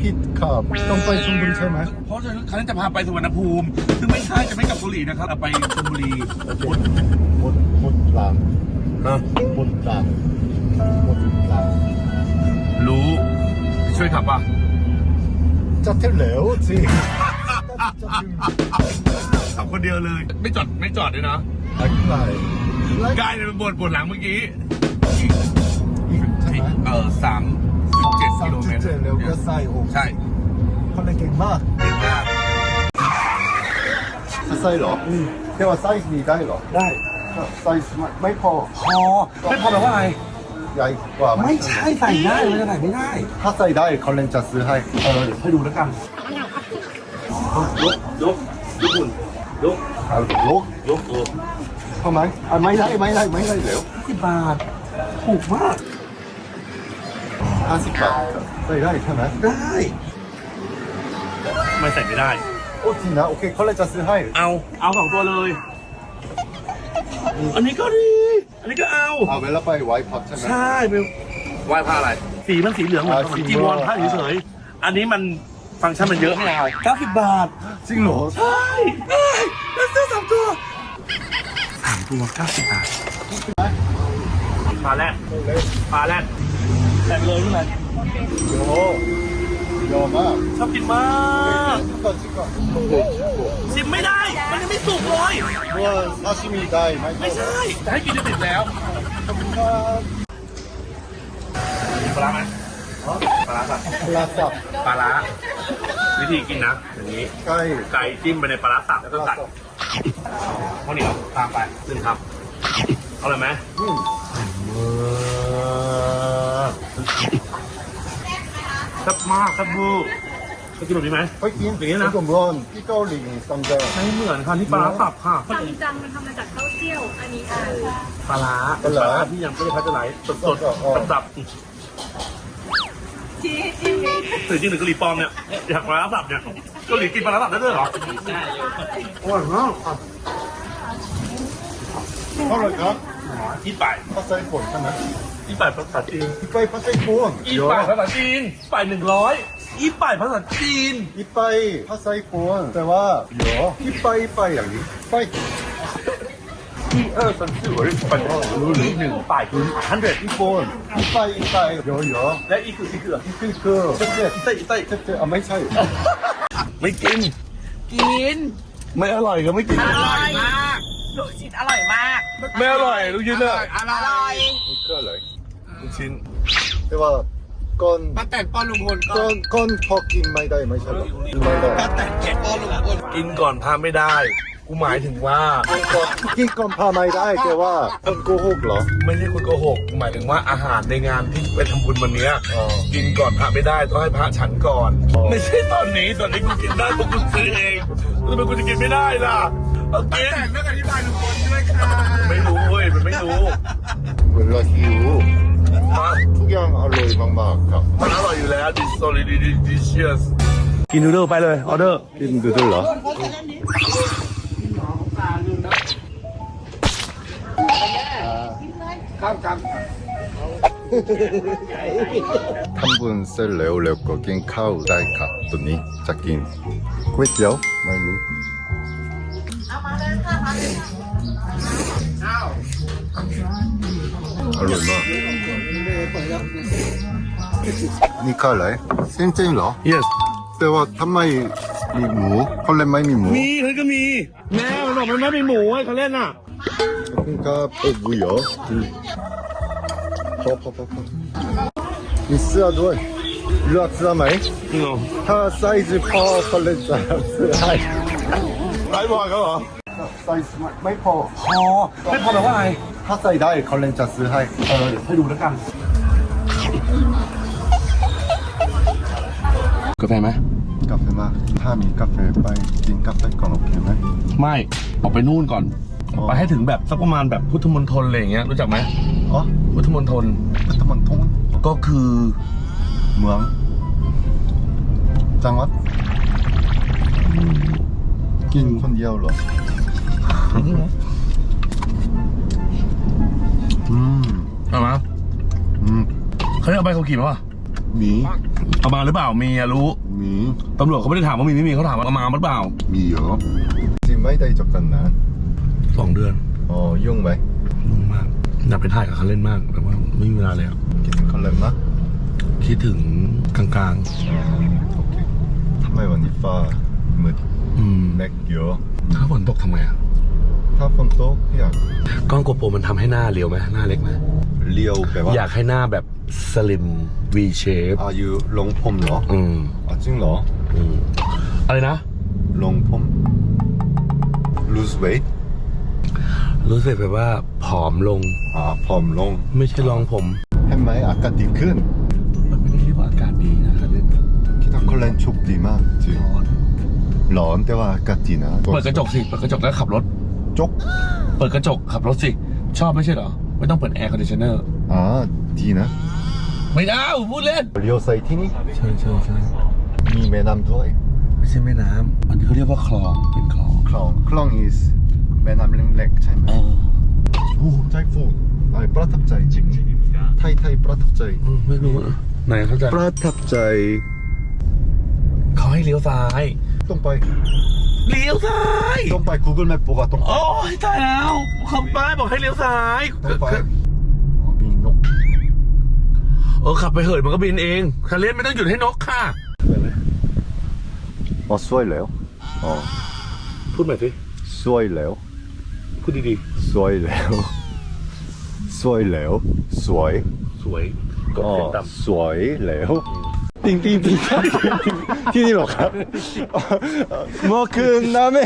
ผิดครับต้องไปชลบุรีใช่ไหมเพราะฉะนั้นครั้งนั้นจะพาไปสุวรรณภูมิ ซึ่งไม่ใช่จะไม่กลับเกาหลีนะครับเอาไปชลบุรีโอเคหมดหมดหลังนะหมดหลังหมดหลังรู้ช่วยขับป่ะจะถึงแล้วสิขับคนเดียวเลย ไม่จอดไม่จอดด้วยนะอะไรอะไรกายเนี่ยมันบ่นบ่นหลังเมื่อกี้อีกใช่ไหมเออสาม สิบเจ็ดสากิมโลเมจุดตรเจ็ดแล้วก็ใส่โอ้ใช่คนเก่งมากเก่งมากจะใส่เหรออืมแต่ว่าไซส์นี้ได้เหรอ ได้ไซส์ไม่ไม่พอพอไม่พอแปลว่าอะไรใหญ่กว่าไม่ใช่ใส่ได้มันจะใส่ไม่ได้ ถ้าใส่ได้เขาเล่นจะซื้อให้เออเดี๋ยวให้ดูแล้วกันยกยกยกหุ่นยกเอาลกยกเออทำไมอะไม่ได้ไม่ได้ไม่ได้เร็วสิบบาทถูกมาก ห้าสิบบาทครับใส่ได้ใช่ไหมได้ไม่ใส่ไม่ได้ โอ้จริงนะโอเคเขาเลยจะซื้อให้ เอาเอาสองตัวเลย อันนี้ก็ดี อันนี้ก็เอาเอาเวลาไปไว้พักใช่ไหมใช่เป็นไหว้ผ้าอะไร สีมันสีเหลืองเหมือนอ่าสีจีวรม่วงผ้าเฉยๆอันนี้มันฟังก์ชันมันเยอะไม่เอา90บาทจริงเหรอใช่ได้แล้วซื้อสามตัวสามตัว90บาทปลาแรดปลาแรด แรดเลยนี่ไงโยโยมากชอบกินมากชิมก่อนชิมก่อนโอ้โหชิมก่อนชิมไม่ได้ มันยังไม่สุกเลยว่าซาชิมิได้ไหมไม่ใช่จะให้กินจะติดแล้วขอบคุณครับปลาร้าไหมปลาร้าสับปลาสับปลาร้าวิธีกินนะอย่างนี้ไก่ไก่จิ้มไปในปลาร้าสับแล้วปก็ลากัดสับข้าวเหนียวตามไปหนึ่งครับเอาเลยไหมอืม แซ่บมากแซ่บบูจะกินแบบนี้ไหมไปกินอย่างนี้นะ ผมร้อนที่เกาหลีซัมเดอร์ไม่เหมือนค่ะที่ปลาร้าสับค่ะซัมจังมันทำมาจากเต้าเจี้ยว อันนี้อ่าปลาร้าปลาร้าที่ยังไม่ได้พัชไหลสดสดอ๋อสับชี้จิ้มนี้หรือจริงหรือกะหรี่ปลอมเนี่ยอยากปลาร้าสับเนี่ยเกาหลีกินปลาร้าสับได้ด้วยเหรออร่อยมากเท่าไหร่ครับอีป่ายภาษาญี่ปุ่นใช่ไหม อีป่ายภาษาจีน อีไปภาษาญี่ปุ่น อีป่ายภาษาจีนป่ายหนึ่งร้อยอีป่ายภาษาจีน อีไปภาษาญี่ปุ่นแต่ว่าโยอีไปอีไปอย่างนี้ไป 一二三四五六七八九十十一หนึ่งป่ายคือ hundred ญี่ปุ่นอีไปอีไปโยโย่ และอีคืออีคือ อีคือคือเจ็ดเจ็ด เต้เต้ เจ็ดเจ็ดอ่ะไม่ใช่ ไม่กิน กิน ไม่อร่อยก็ไม่กิน อร่อยมากลูกชิ้นอร่อยมาก ไม่อร่อยลูกชิ้นอะ อร่อย นี่คืออะไร ลูกชิ้นแต่ว่าก้อนป้าแต่ป้อนลุงพลก้อนก้อนพอกินไม่ได้ไม่ใช่เหรอไม่ได้ป้าแต่แกป้อนลุงพลกินก่อนพาไม่ได้ กูหมายถึงว่ากินก่อนพาไม่ได้แต่ว่าคนโกหกเหรอ ไม่ใช่คนโกหกหมายถึงว่าอาหารในงานที่ไปทำบุญวันเนี้ยอ๋อกินก่อนพระไม่ได้ต้องให้พระฉันก่อนอ๋อไม่ใช่ตอนนี้ตอนนี้กูกินได้เพราะกูซื้อเองแล้วทำไมกูจะกินไม่ได้ล่ะเอากินแต่เรื่องอธิบายลุงพลด้วยค่ะ มากๆครับ มันอร่อยอยู่แล้ว this solid delicious กินนูเดิลไปเลย ออเดอร์ กินดูด้วยเหรอทำบุญเสร็จแล้วแล้วก็กินข้าวได้ครับตัวนี้จะกินก๋วยเตี๋ยวไม่รู้อร่อยมากนี่ข้าวอะไรเส้น เจนเหรอ yes แต่ว่าทำไมมีหมูคนเล่นไม่มีหมูมีเฮ้ยก็มีแม่มันบอกมันไม่มีหมูให้เขาเล่นอะขอบคุณครับโอ้บุยเหรอพอพอพอพอมีเสื้อด้วยเลือกเสื้อไหมจริงเหรอถ้าไซส์พอเขาเล่นจะซื้อให้ไลฟ์บอยเขาเหรอไซส์ไม่พอพอไม่พอแปลว่าอะไรถ้าใส่ได้เขาเล่นจะซื้อให้เออเดี๋ยวให้ดูแล้วกันาแฟไหมกาแฟมาถ้ามีกาแฟไปกินกาแฟก่อนโอเคไหมไม่ออกไปนู่นก่อนอ๋อ ไปให้ถึงแบบสักประมาณแบบพุทธมณฑลอะไรอย่างเงี้ยรู้จักไหมอ๋อพุทธมณฑลพุทธมณฑลก็คือเมือง จังหวัดกินคนเดียวเหรอ อืมเอามาอืมเขาเรียกเอาใบขับขี่มาป่ะไมีเอามาหรือเปล่ามีอะรู้มีตำรวจเขาไม่ได้ถามว่ามีไม่มีเขาถามว่าเอามาหรือเปล่า มีเหรอจริงไม่ได้จบกันนานสองเดือนอ๋อยุ่งไหมยุ่งมากอยากไปถ่ายกับเขาเล่นมากแต่ว่าไม่มีเวลาเลยอะคิดถึงคอนเลมนะคิดถึงกลางโอเคทำไมวันนี้ฟ้ามืดๆอืมแม็กเยอะถ้าฝนตกทำไงอะถ้าฝนตกอยากกล้องโกโปรมันทำให้หน้าเรียวไหมหน้าเล็กไหมเลี้ยวแปลว่าอยากให้หน้าแบบสลิม V shape อายุลงผมเหรออืมอ๋อจริงเหรออืมอะไรนะ ลงผม lose weight รู้สึกแบบว่าผอมลง อ่าผอมลงไม่ใช่รองผมเห็นไหมอากาศดีขึ้นมันไม่ได้เรียกว่าอากาศดีนะครับเล่นคิดว่าคอนเลนชุกดีมากจริงร้อนร้อนแต่ว่าอากาศดีนะเปิดกระจกสิเปิดกระจกแล้วขับรถ จกเปิดกระจกขับรถสิ ชอบไม่ใช่เหรอ ไม่ต้องเปิดแอร์คอนดิชเนอร์ อ่าดีนะ ไม่ได้พูดเล่นเลี้ยวใส่ที่นี่ใช่ใช่ใช่มีแม่น้ำด้วยไม่ใช่แม่น้ำอันนี้เขาเรียกว่าคลองเป็นคลองคลองคลอง is แม่น้ำเล็กๆใช่ไหมเออโอ้ใจฟูไอ้ประทับใจจริงไทยไทยประทับใจอืมไม่รู้อะไหนเขาจะประทับใจเขาให้เลี้ยวซ้ายต้องไปเลี้ยวซ้ายต้องไป Google Map บอกว่าต้องไปโอ้ยตายแล้วคำป้ายบอกให้เลี้ยวซ้าย ต้องไปอ๋อมีนก เออขับไปเหยมันก็บินเองคาเล่นไม่ต้องหยุดให้นกค่ะ อ๋อสวยแล้วอ๋อพูดใหม่สิสวยแล้วพูดดีสวยแล้วสวยแล้วสวยๆ สวยกดอ๋อเสียงต่ำสวยแล้วติงติงติงที่นี่หรอครับเมื่อคืนนะแม่